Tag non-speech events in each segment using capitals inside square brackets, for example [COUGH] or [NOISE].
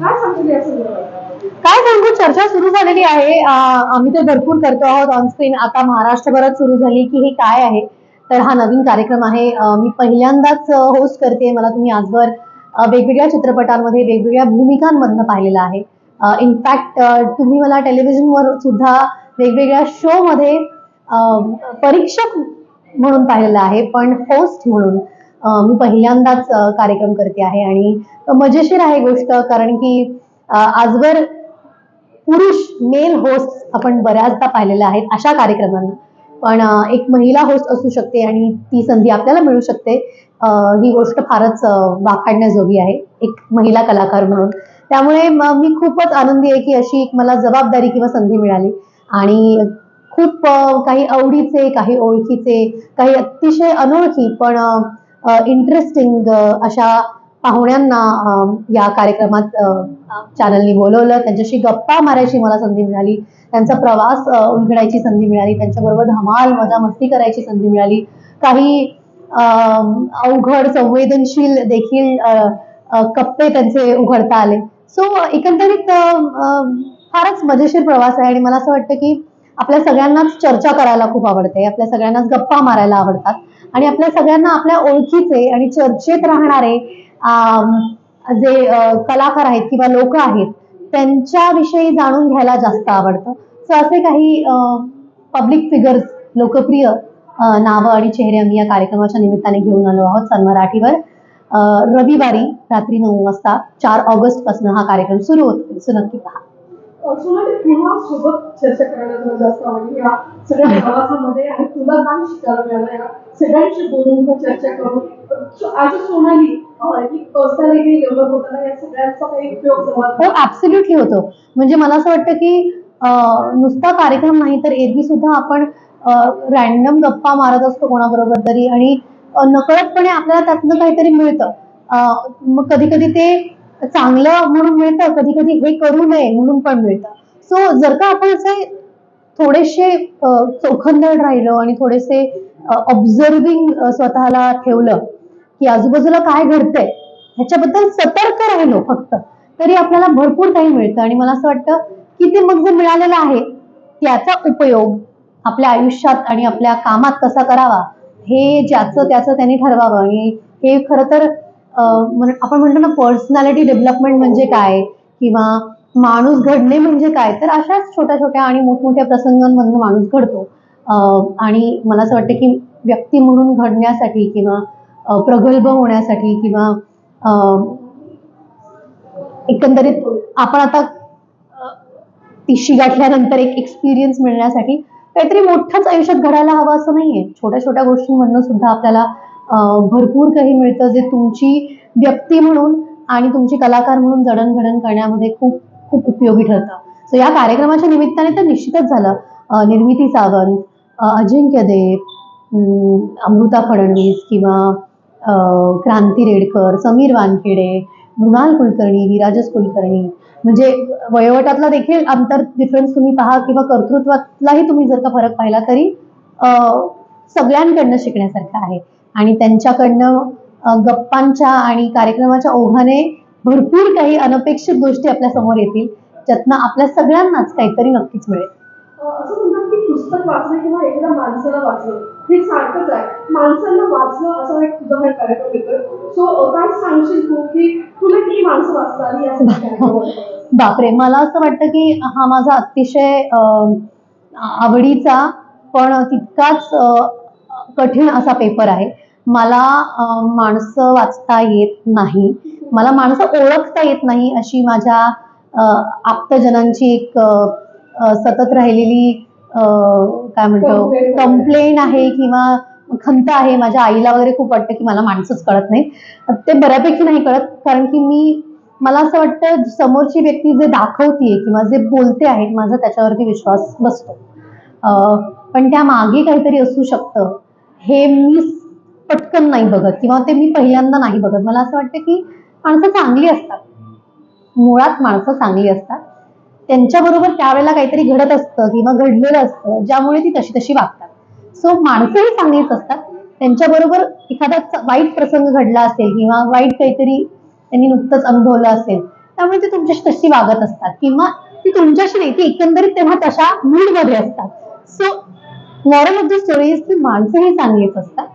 काय सांगशील काय सांगू चर्चा सुरू झालेली आहे. आम्ही तर भरपूर करतो आहोत ऑनस्क्रीन आता महाराष्ट्रभरात सुरू झाली की हे काय आहे? तर हा नवीन कार्यक्रम आहे. मी पहिल्यांदाच होस्ट करते. मला तुम्ही आजवर वेगवेगळ्या चित्रपटांमध्ये वेगवेगळ्या भूमिकांमधनं पाहिलेलं आहे. इनफॅक्ट तुम्ही मला टेलिव्हिजनवर सुद्धा वेगवेगळ्या शो मध्ये परीक्षक म्हणून पाहिलेलं आहे पण होस्ट म्हणून. मी पहिल्यांदाच कार्यक्रम करते आहे आणि मजेशीर आहे गोष्ट कारण की आजवर पुरुष मेल होस्ट आपण बऱ्याचदा पाहिलेल्या आहेत अशा कार्यक्रमांना. पण एक महिला होस्ट असू शकते आणि ती संधी आपल्याला मिळू शकते. ही गोष्ट फारच वाखाडण्याजोगी आहे एक महिला कलाकार म्हणून. त्यामुळे मी खूपच आनंदी आहे की अशी एक मला जबाबदारी किंवा संधी मिळाली. आणि खूप काही आवडीचे काही ओळखीचे काही अतिशय अनोळखी पण इंटरेस्टिंग अशा पाहुण्यांना या कार्यक्रमात चॅनलनी बोलवलं. त्यांच्याशी गप्पा मारायची मला संधी मिळाली. त्यांचा प्रवास उलगडायची संधी मिळाली. त्यांच्याबरोबर धमाल मजा मस्ती करायची संधी मिळाली. काही अवघड संवेदनशील देखील कप्पे त्यांचे उघडता आले. सो एकंदरीत फारच मजेशीर प्रवास आहे आणि मला असं वाटतं की आपल्या सगळ्यांनाच चर्चा करायला खूप आवडते आपल्या सगळ्यांनाच गप्पा मारायला आवडतात आणि आपल्या सगळ्यांना आपल्या ओळखीचे आणि चर्चेत राहणारे जे कलाकार आहेत किंवा लोक आहेत त्यांच्याविषयी जाणून घ्यायला जास्त आवडतं. सो असे काही पब्लिक फिगर्स लोकप्रिय नावं आणि चेहरे आम्ही या कार्यक्रमाच्या निमित्ताने घेऊन आलो आहोत सन मराठीवर. रविवारी रात्री नऊ वाजता चार ऑगस्टपासून हा कार्यक्रम सुरू होतो. सो नक्की पहा. सोनाली पुन्हा सोबत चर्चा करायला तुला जास्त आवडली. या सगळ्या प्रवासामध्ये आणि तुला काय शिकायला मिळालं? या सगळ्यांशी बोलून चर्चा करून. आज सोनाली अं, हो ऍब्सल्युटली होतो. म्हणजे मला असं वाटतं की नुसता कार्यक्रम नाही तर एरवी सुद्धा आपण रॅन्डम गप्पा मारत असतो कोणाबरोबर तरी आणि नकळतपणे आपल्याला त्यातनं काहीतरी मिळतं. मग कधी कधी ते चांगलं म्हणून मिळतं कधी कधी हे करू नये म्हणून पण मिळतं. सो जर का आपण असे थोडेसे चौखंदळ चोखंदळ राहिलो आणि थोडेसे ऑब्झर्विंग स्वतःला ठेवलं की आजूबाजूला काय घडतंय ह्याच्याबद्दल सतर्क राहिलो फक्त तरी आपल्याला भरपूर काही मिळतं. आणि मला असं वाटतं की ते मग जे मिळालेलं आहे त्याचा उपयोग आपल्या आयुष्यात आणि आपल्या कामात कसा करावा हे ज्याचं त्याचं त्यांनी ठरवावं. आणि हे खरं तर आपण म्हणतो ना पर्सनॅलिटी डेव्हलपमेंट म्हणजे काय? किंवा माणूस घडणे म्हणजे काय? तर अशाच छोट्या छोट्या आणि मोठमोठ्या प्रसंगांमधनं माणूस घडतो. आणि मला असं वाटतं की व्यक्ती म्हणून घडण्यासाठी किंवा प्रगल्भ होण्यासाठी किंवा एकंदरीत आपण आता अ, तिशी गाठल्यानंतर एक एक्सपिरियन्स मिळण्यासाठी काहीतरी मोठंच आयुष्यात घडायला हवं असं नाहीये. छोट्या छोट्या गोष्टींमधनं सुद्धा आपल्याला भरपूर काही मिळतं जे तुमची व्यक्ती म्हणून आणि तुमची कलाकार म्हणून जडणघडण करण्यामध्ये खूप खूप उपयोगी ठरतं. सो या कार्यक्रमाच्या निमित्ताने तर निश्चितच झालं. निर्मिती सावंत अजिंक्य देव अमृता फडणवीस किंवा क्रांती रेडकर समीर वानखेडे मृणाल कुलकर्णी विराजस कुलकर्णी. म्हणजे वयोगटातला देखील अंतर डिफरन्स तुम्ही पहा किंवा कर्तृत्वातलाही तुम्ही जर का फरक पाहिला तरी सगळ्यांकडनं शिकण्यासारखं आहे. आणि त्यांच्याकडनं गप्पांच्या आणि कार्यक्रमाच्या ओघाने भरपूर काही अनपेक्षित गोष्टी आपल्यासमोर येतील ज्यातनं आपल्या सगळ्यांनाच काहीतरी नक्कीच मिळेल. अं, असं म्हणतात की पुस्तक वाचलं किंवा एखाद्या माणसाला वाचलं हे सारखंच आहे. माणसांना वाचलं असा एक तुझा हा कार्यक्रम येतोय सो काय सांगशील तू की तुला किती माणसं वाचता आली या सगळ्या कार्यक्रमात? [LAUGHS] बापरे मला असं वाटतं की हा माझा अतिशय आवडीचा पण तितकाच कठीण असा पेपर आहे. मला माणसं वाचता येत नाही. मला माणसं ओळखता येत नाही अशी माझ्या आप्तजनांची एक सतत राहिलेली काय म्हणतो. कंप्लेन आहे. किंवा खंत आहे माझ्या आईला वगैरे खूप वाटतं की मला माणसंच कळत नाही. ते बऱ्यापैकी नाही कळत कारण की मी मला असं वाटतं समोरची व्यक्ती जे दाखवतीये किंवा जे बोलते आहे माझा त्याच्यावरती विश्वास बसतो. पण त्या मागे काहीतरी असू शकतं. हे मी पटकन नाही बघत किंवा ते मी पहिल्यांदा नाही बघत. मला असं वाटतं की माणसं चांगली असतात. मुळात माणसं चांगली असतात. त्यांच्याबरोबर त्यावेळेला काहीतरी घडत असतं किंवा घडलेलं असतं ज्यामुळे ती तशी तशी वागतात. सो माणसंही चांगलीच असतात. त्यांच्याबरोबर एखादा वाईट प्रसंग घडला असेल किंवा वाईट काहीतरी त्यांनी नुकतंच अनुभवलं असेल त्यामुळे ते तुमच्याशी तशी वागत असतात. किंवा ती तुमच्याशी नाही ती एकंदरीत तेव्हा तशा मूडमध्ये असतात. So moral of the story की माणसं हे चांगलीच असतात.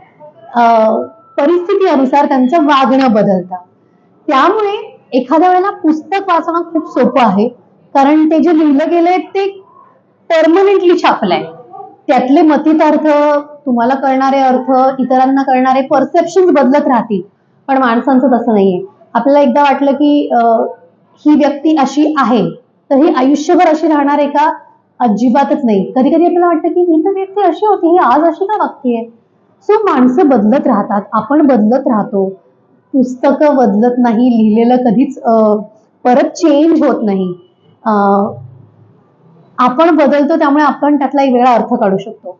अं, परिस्थिती अनुसार त्यांचं वागणं बदलतं त्यामुळे एखाद्या वेळेला पुस्तक वाचणं खूप सोपं आहे. कारण ते जे लिहिलं गेलंय ते परमनंटली छापलंय. त्यातले मतीत अर्थ तुम्हाला कळणारे अर्थ इतरांना कळणारे परसेप्शन बदलत राहतील. पण माणसांचं तसं नाहीये. आपल्याला एकदा वाटलं की अं, ही व्यक्ती अशी आहे तर ही आयुष्यभर अशी राहणार आहे का? अजिबातच नाही. कधी कधी आपल्याला वाटतं की ही तर व्यक्ती अशी होती ही आज अशी का वागते सो माणसं बदलत राहतात. आपण बदलत राहतो. पुस्तकं बदलत नाही लिहिलेलं कधीच अं, परत चेंज होत नाही. अं, आपण बदलतो त्यामुळे आपण त्यातला एक वेगळा अर्थ काढू शकतो.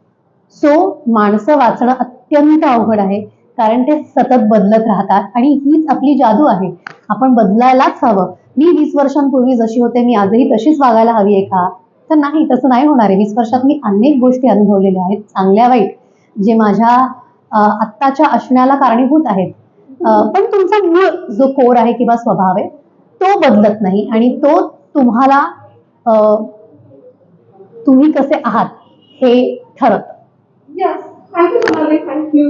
सो माणसं वाचणं अत्यंत अवघड आहे. कारण ते सतत बदलत राहतात आणि हीच आपली जादू आहे. आपण बदलायलाच हवं. मी वीस वर्षांपूर्वी जशी होते मी आजही तशीच वागायला हवी आहे का? तर नाही तसं नाही होणार आहे. वीस वर्षात मी अनेक गोष्टी अनुभवलेल्या आहेत चांगल्या वाईट जे माझ्या आत्ताच्या असण्याला कारणीभूत आहेत. पण तुमचा मूळ जो कोर आहे किंवा स्वभाव आहे तो बदलत नाही आणि तो तुम्हाला अं, तुम्ही कसे आहात हे ठरत. थँक्यू